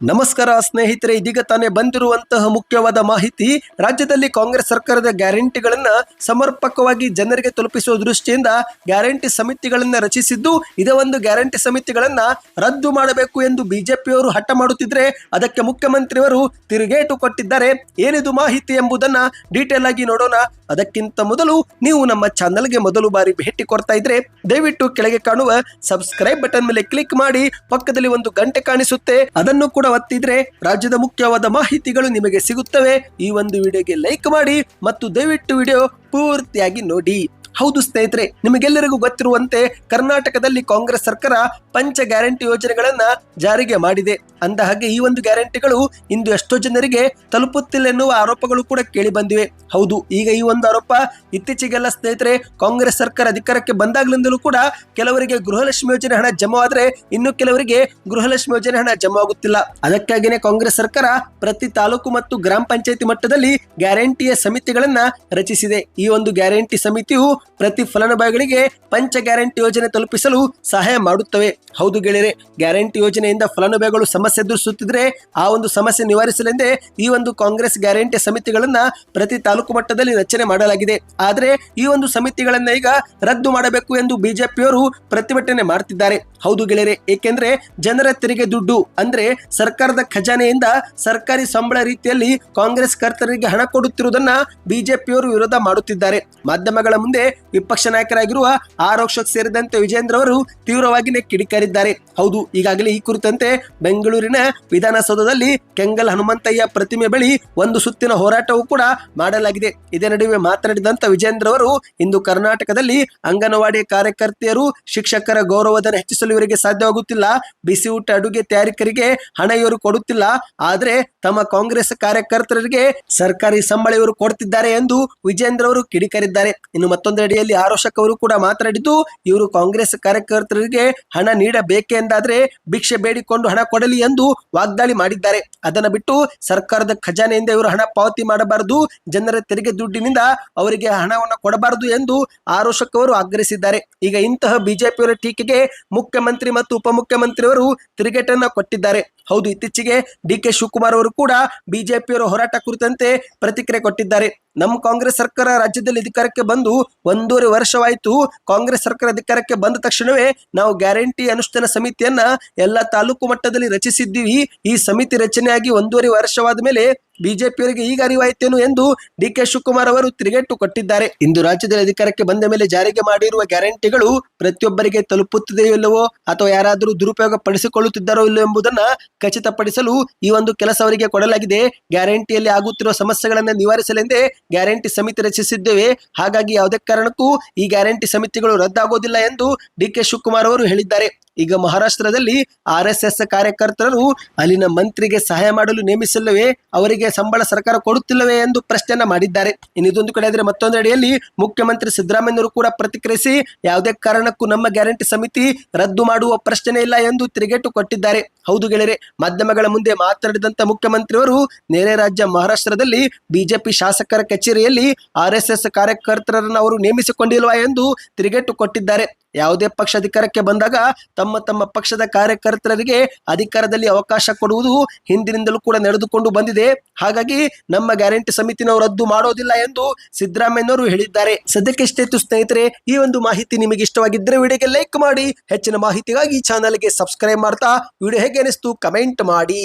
ನಮಸ್ಕಾರ ಸ್ನೇಹಿತರೆ, ಇದೀಗ ತಾನೇ ಬಂದಿರುವಂತಹ ಮುಖ್ಯವಾದ ಮಾಹಿತಿ, ರಾಜ್ಯದಲ್ಲಿ ಕಾಂಗ್ರೆಸ್ ಸರ್ಕಾರದ ಗ್ಯಾರಂಟಿಗಳನ್ನ ಸಮರ್ಪಕವಾಗಿ ಜನರಿಗೆ ತಲುಪಿಸುವ ದೃಷ್ಟಿಯಿಂದ ಗ್ಯಾರಂಟಿ ಸಮಿತಿಗಳನ್ನ ರಚಿಸಿದ್ದು, ಇದೇ ಒಂದು ಗ್ಯಾರಂಟಿ ಸಮಿತಿಗಳನ್ನ ರದ್ದು ಮಾಡಬೇಕು ಎಂದು ಬಿಜೆಪಿಯವರು ಹಠ ಮಾಡುತ್ತಿದ್ರೆ, ಅದಕ್ಕೆ ಮುಖ್ಯಮಂತ್ರಿಯವರು ತಿರುಗೇಟು ಕೊಟ್ಟಿದ್ದಾರೆ. ಏನಿದು ಮಾಹಿತಿ ಎಂಬುದನ್ನ ಡೀಟೇಲ್ ಆಗಿ ನೋಡೋಣ. ಅದಕ್ಕಿಂತ ಮೊದಲು ನೀವು ನಮ್ಮ ಚಾನಲ್ಗೆ ಮೊದಲು ಬಾರಿ ಭೇಟಿ ಕೊಡ್ತಾ ಇದ್ರೆ, ದಯವಿಟ್ಟು ಕೆಳಗೆ ಕಾಣುವ ಸಬ್ಸ್ಕ್ರೈಬ್ ಬಟನ್ ಮೇಲೆ ಕ್ಲಿಕ್ ಮಾಡಿ, ಪಕ್ಕದಲ್ಲಿ ಒಂದು ಗಂಟೆ ಕಾಣಿಸುತ್ತೆ. ಅದನ್ನು ಕೂಡ ಒತ್ತಿದ್ರೆ ರಾಜ್ಯದ ಮುಖ್ಯವಾದ ಮಾಹಿತಿಗಳು ನಿಮಗೆ ಸಿಗುತ್ತವೆ. ಈ ಒಂದು ವಿಡಿಯೋಗೆ ಲೈಕ್ ಮಾಡಿ ಮತ್ತು ದಯವಿಟ್ಟು ವಿಡಿಯೋ ಪೂರ್ತಿಯಾಗಿ ನೋಡಿ. ಹೌದು ಸ್ನೇಹಿತರೆ, ನಿಮಗೆಲ್ಲರಿಗೂ ಗೊತ್ತಿರುವಂತೆ ಕರ್ನಾಟಕದಲ್ಲಿ ಕಾಂಗ್ರೆಸ್ ಸರ್ಕಾರ ಪಂಚ ಗ್ಯಾರಂಟಿ ಯೋಜನೆಗಳನ್ನ ಜಾರಿಗೆ ಮಾಡಿದೆ. ಅಂದ ಹಾಗೆ ಈ ಒಂದು ಗ್ಯಾರಂಟಿಗಳು ಇಂದು ಎಷ್ಟೋ ಜನರಿಗೆ ತಲುಪುತ್ತಿಲ್ಲ ಎನ್ನುವ ಆರೋಪಗಳು ಕೂಡ ಕೇಳಿ ಬಂದಿವೆ. ಹೌದು, ಈಗ ಈ ಒಂದು ಆರೋಪ ಇತ್ತೀಚೆಗೆಲ್ಲ ಸ್ನೇಹಿತರೆ, ಕಾಂಗ್ರೆಸ್ ಸರ್ಕಾರ ಅಧಿಕಾರಕ್ಕೆ ಬಂದಾಗ್ಲಿಂದಲೂ ಕೂಡ ಕೆಲವರಿಗೆ ಗೃಹಲಕ್ಷ್ಮಿ ಯೋಜನೆ ಹಣ ಜಮಾ ಆದ್ರೆ ಇನ್ನು ಕೆಲವರಿಗೆ ಗೃಹಲಕ್ಷ್ಮಿ ಯೋಜನೆ ಹಣ ಜಮಾ ಆಗುತ್ತಿಲ್ಲ ಅದಕ್ಕಾಗಿನೇ ಕಾಂಗ್ರೆಸ್ ಸರ್ಕಾರ ಪ್ರತಿ ತಾಲೂಕು ಮತ್ತು ಗ್ರಾಮ ಪಂಚಾಯತಿ ಮಟ್ಟದಲ್ಲಿ ಗ್ಯಾರಂಟಿಯ ಸಮಿತಿಗಳನ್ನ ರಚಿಸಿದೆ. ಈ ಒಂದು ಗ್ಯಾರಂಟಿ ಸಮಿತಿಯು ಪ್ರತಿ ಫಲಾನುಭವಿಗಳಿಗೆ ಪಂಚ ಗ್ಯಾರಂಟಿ ಯೋಜನೆ ತಲುಪಿಸಲು ಸಹಾಯ ಮಾಡುತ್ತವೆ. ಹೌದು ಗೆಳೆಯರೆ, ಗ್ಯಾರಂಟಿ ಯೋಜನೆಯಿಂದ ಫಲಾನುಭವಿಗಳು ಸಮಸ್ಯೆ ಎದುರಿಸುತ್ತಿದ್ರೆ ಆ ಒಂದು ಸಮಸ್ಯೆ ನಿವಾರಿಸಲೆಂದೇ ಈ ಒಂದು ಕಾಂಗ್ರೆಸ್ ಗ್ಯಾರಂಟಿ ಸಮಿತಿಗಳನ್ನ ಪ್ರತಿ ತಾಲೂಕು ಮಟ್ಟದಲ್ಲಿ ರಚನೆ ಮಾಡಲಾಗಿದೆ. ಆದರೆ ಈ ಒಂದು ಸಮಿತಿಗಳನ್ನ ಈಗ ರದ್ದು ಮಾಡಬೇಕು ಎಂದು ಬಿಜೆಪಿಯವರು ಪ್ರತಿಭಟನೆ ಮಾಡ್ತಿದ್ದಾರೆ. ಹೌದು ಗೆಳೆಯರೆ, ಏಕೆಂದ್ರೆ ಜನರ ತೆರಿಗೆ ದುಡ್ಡು ಅಂದ್ರೆ ಸರ್ಕಾರದ ಖಜಾನೆಯಿಂದ ಸರ್ಕಾರಿ ಸಂಬಳ ರೀತಿಯಲ್ಲಿ ಕಾಂಗ್ರೆಸ್ ಕರ್ತರಿಗೆ ಹಣ ಕೊಡುತ್ತಿರುವುದನ್ನ ಬಿಜೆಪಿಯವರು ವಿರೋಧ ಮಾಡುತ್ತಿದ್ದಾರೆ. ಮಾಧ್ಯಮಗಳ ಮುಂದೆ ವಿಪಕ್ಷ ನಾಯಕರಾಗಿರುವ ಆರೋಕ್ಷಕ್ ಸೇರಿದಂತೆ ವಿಜೇಂದ್ರ ಅವರು ತೀವ್ರವಾಗಿ ಕಿಡಿಕಾರಿದ್ದಾರೆ. ಹೌದು, ಈಗಾಗಲೇ ಈ ಕುರಿತಂತೆ ಬೆಂಗಳೂರಿನ ವಿಧಾನಸೌಧದಲ್ಲಿ ಕೆಂಗಲ್ ಹನುಮಂತಯ್ಯ ಪ್ರತಿಮೆ ಬಳಿ ಒಂದು ಸುತ್ತಿನ ಹೋರಾಟವೂ ಕೂಡ ಮಾಡಲಾಗಿದೆ. ಇದೇ ನಡುವೆ ಮಾತನಾಡಿದಂತ ವಿಜೇಂದ್ರ ಅವರು, ಇಂದು ಕರ್ನಾಟಕದಲ್ಲಿ ಅಂಗನವಾಡಿ ಕಾರ್ಯಕರ್ತೆಯರು ಶಿಕ್ಷಕರ ಗೌರವಧನ ಹೆಚ್ಚಿಸಲು ಇವರಿಗೆ ಸಾಧ್ಯವಾಗುತ್ತಿಲ್ಲ. ಬಿಸಿ ಊಟ ಅಡುಗೆ ತಯಾರಿಕರಿಗೆ ಹಣ ಇವರು ಕೊಡುತ್ತಿಲ್ಲ. ಆದ್ರೆ ತಮ್ಮ ಕಾಂಗ್ರೆಸ್ ಕಾರ್ಯಕರ್ತರಿಗೆ ಸರ್ಕಾರಿ ಸಂಬಳ ಇವರು ಕೊಡ್ತಿದ್ದಾರೆ ಎಂದು ವಿಜೇಂದ್ರ ಅವರು ಕಿಡಿಕಾರಿದ್ದಾರೆ. ಇನ್ನು ಮತ್ತೊಂದೆಡೆಯಲ್ಲಿ ಆರೋಶಕ್ ಅವರು ಕೂಡ ಮಾತನಾಡಿದ್ದು, ಇವರು ಕಾಂಗ್ರೆಸ್ ಕಾರ್ಯಕರ್ತರಿಗೆ ಹಣ ನೀಡಬೇಕೆ ಎಂದಾದ್ರೆ ಭಿಕ್ಷೆ ಬೇಡಿಕೊಂಡು ಹಣ ಕೊಡಲಿ ಎಂದು ವಾಗ್ದಾಳಿ ಮಾಡಿದ್ದಾರೆ. ಅದನ್ನ ಬಿಟ್ಟು ಸರ್ಕಾರದ ಖಜಾನೆಯಿಂದ ಇವರು ಹಣ ಪಾವತಿ ಮಾಡಬಾರದು, ಜನರ ತೆರಿಗೆ ದುಡ್ಡಿನಿಂದ ಅವರಿಗೆ ಹಣವನ್ನು ಕೊಡಬಾರದು ಎಂದು ಆರೋಶಕ್ ಅವರು ಆಗ್ರಹಿಸಿದ್ದಾರೆ. ಈಗ ಇಂತಹ ಬಿಜೆಪಿಯವರ ಟೀಕೆಗೆ ಮುಖ್ಯಮಂತ್ರಿ ಮತ್ತು ಉಪಮುಖ್ಯಮಂತ್ರಿಯವರು ತಿರುಗೇಟನ್ನ ಕೊಟ್ಟಿದ್ದಾರೆ. ಹೌದು, ಇತ್ತೀಚೆಗೆ ಡಿ ಕೆ ಶಿವಕುಮಾರ್ ಅವರು ಕೂಡ ಬಿಜೆಪಿಯವರ ಹೋರಾಟ ಕುರಿತಂತೆ ಪ್ರತಿಕ್ರಿಯೆ ಕೊಟ್ಟಿದ್ದಾರೆ. ನಮ್ಮ ಕಾಂಗ್ರೆಸ್ ಸರ್ಕಾರ ರಾಜ್ಯದಲ್ಲಿ ಅಧಿಕಾರಕ್ಕೆ ಬಂದು ಒಂದೂವರೆ ವರ್ಷವಾಯಿತು. ಕಾಂಗ್ರೆಸ್ ಸರ್ಕಾರ ಅಧಿಕಾರಕ್ಕೆ ಬಂದ ತಕ್ಷಣವೇ ನಾವು ಗ್ಯಾರಂಟಿ ಅನುಷ್ಠಾನ ಸಮಿತಿಯನ್ನ ಎಲ್ಲ ತಾಲೂಕು ಮಟ್ಟದಲ್ಲಿ ರಚಿಸಿದ್ದೀವಿ. ಈ ಸಮಿತಿ ರಚನೆಯಾಗಿ ಒಂದೂವರೆ ವರ್ಷವಾದ ಮೇಲೆ ಬಿಜೆಪಿಯವರಿಗೆ ಈಗ ಅರಿವಾಯಿತೇನು ಎಂದು ಡಿ ಕೆ ಶಿವಕುಮಾರ್ ಅವರು ತಿರುಗೇಟು ಕೊಟ್ಟಿದ್ದಾರೆ. ಇಂದು ರಾಜ್ಯದಲ್ಲಿ ಅಧಿಕಾರಕ್ಕೆ ಬಂದ ಮೇಲೆ ಜಾರಿಗೆ ಮಾಡಿರುವ ಗ್ಯಾರಂಟಿಗಳು ಪ್ರತಿಯೊಬ್ಬರಿಗೆ ತಲುಪುತ್ತಿದೆಯೋ ಇಲ್ಲವೋ ಅಥವಾ ಯಾರಾದರೂ ದುರುಪಯೋಗ ಪಡಿಸಿಕೊಳ್ಳುತ್ತಿದ್ದಾರೋ ಇಲ್ಲವೋ ಎಂಬುದನ್ನ ಖಚಿತಪಡಿಸಲು ಈ ಒಂದು ಕೆಲಸ ಅವರಿಗೆ ಕೊಡಲಾಗಿದೆ. ಗ್ಯಾರಂಟಿಯಲ್ಲಿ ಆಗುತ್ತಿರುವ ಸಮಸ್ಯೆಗಳನ್ನು ನಿವಾರಿಸಲೆಂದೇ ಗ್ಯಾರಂಟಿ ಸಮಿತಿ ರಚಿಸಿದ್ದೇವೆ. ಹಾಗಾಗಿ ಯಾವುದೇ ಕಾರಣಕ್ಕೂ ಈ ಗ್ಯಾರಂಟಿ ಸಮಿತಿಗಳು ರದ್ದಾಗೋದಿಲ್ಲ ಎಂದು ಡಿ ಕೆ ಶಿವಕುಮಾರ್ ಅವರು ಹೇಳಿದ್ದಾರೆ. ಈಗ ಮಹಾರಾಷ್ಟ್ರದಲ್ಲಿ ಆರ್ ಎಸ್ ಎಸ್ ಕಾರ್ಯಕರ್ತರು ಅಲ್ಲಿನ ಮಂತ್ರಿಗೆ ಸಹಾಯ ಮಾಡಲು ನೇಮಿಸಲ್ಲವೇ? ಅವರಿಗೆ ಸಂಬಳ ಸರ್ಕಾರ ಕೊಡುತ್ತಿಲ್ಲವೇ ಎಂದು ಪ್ರಶ್ನೆಯನ್ನ ಮಾಡಿದ್ದಾರೆ. ಇನ್ನಿದೊಂದು ಕಡೆ ಆದರೆ ಮತ್ತೊಂದೆಡೆಯಲ್ಲಿ ಮುಖ್ಯಮಂತ್ರಿ ಸಿದ್ದರಾಮಯ್ಯವರು ಕೂಡ ಪ್ರತಿಕ್ರಿಯಿಸಿ ಯಾವುದೇ ಕಾರಣಕ್ಕೂ ನಮ್ಮ ಗ್ಯಾರಂಟಿ ಸಮಿತಿ ರದ್ದು ಮಾಡುವ ಪ್ರಶ್ನೆ ಇಲ್ಲ ಎಂದು ತಿರುಗೇಟು ಕೊಟ್ಟಿದ್ದಾರೆ. ಹೌದು ಗೆಳೆಯರೆ, ಮಾಧ್ಯಮಗಳ ಮುಂದೆ ಮಾತನಾಡಿದಂತ ಮುಖ್ಯಮಂತ್ರಿಯವರು ನೆರೆ ರಾಜ್ಯ ಮಹಾರಾಷ್ಟ್ರದಲ್ಲಿ ಬಿಜೆಪಿ ಶಾಸಕರ ಕಚೇರಿಯಲ್ಲಿ ಆರ್ ಎಸ್ ಎಸ್ ಕಾರ್ಯಕರ್ತರನ್ನು ಅವರು ನೇಮಿಸಿಕೊಂಡಿಲ್ವಾ ಎಂದು ತಿರುಗೇಟು ಕೊಟ್ಟಿದ್ದಾರೆ. ಯಾವುದೇ ಪಕ್ಷ ಅಧಿಕಾರಕ್ಕೆ ಬಂದಾಗ ತಮ್ಮ ತಮ್ಮ ಪಕ್ಷದ ಕಾರ್ಯಕರ್ತರಿಗೆ ಅಧಿಕಾರದಲ್ಲಿ ಅವಕಾಶ ಕೊಡುವುದು ಹಿಂದಿನಿಂದಲೂ ಕೂಡ ನಡೆದುಕೊಂಡು ಬಂದಿದೆ. ಹಾಗಾಗಿ ನಮ್ಮ ಗ್ಯಾರಂಟಿ ಸಮಿತಿ ನಾವು ರದ್ದು ಮಾಡೋದಿಲ್ಲ ಎಂದು ಸಿದ್ದರಾಮಯ್ಯನವರು ಹೇಳಿದ್ದಾರೆ. ಸದ್ಯಕ್ಕೆ ಸ್ನೇಹಿತರೆ, ಈ ಒಂದು ಮಾಹಿತಿ ನಿಮಗೆ ಇಷ್ಟವಾಗಿದ್ದರೆ ವಿಡಿಯೋಗೆ ಲೈಕ್ ಮಾಡಿ, ಹೆಚ್ಚಿನ ಮಾಹಿತಿಗಾಗಿ ಚಾನಲ್ಗೆ ಸಬ್ಸ್ಕ್ರೈಬ್ ಮಾಡ್ತಾ, ವಿಡಿಯೋ ಹೇಗೆ ಅನಿಸ್ತು ಕಮೆಂಟ್ ಮಾಡಿ.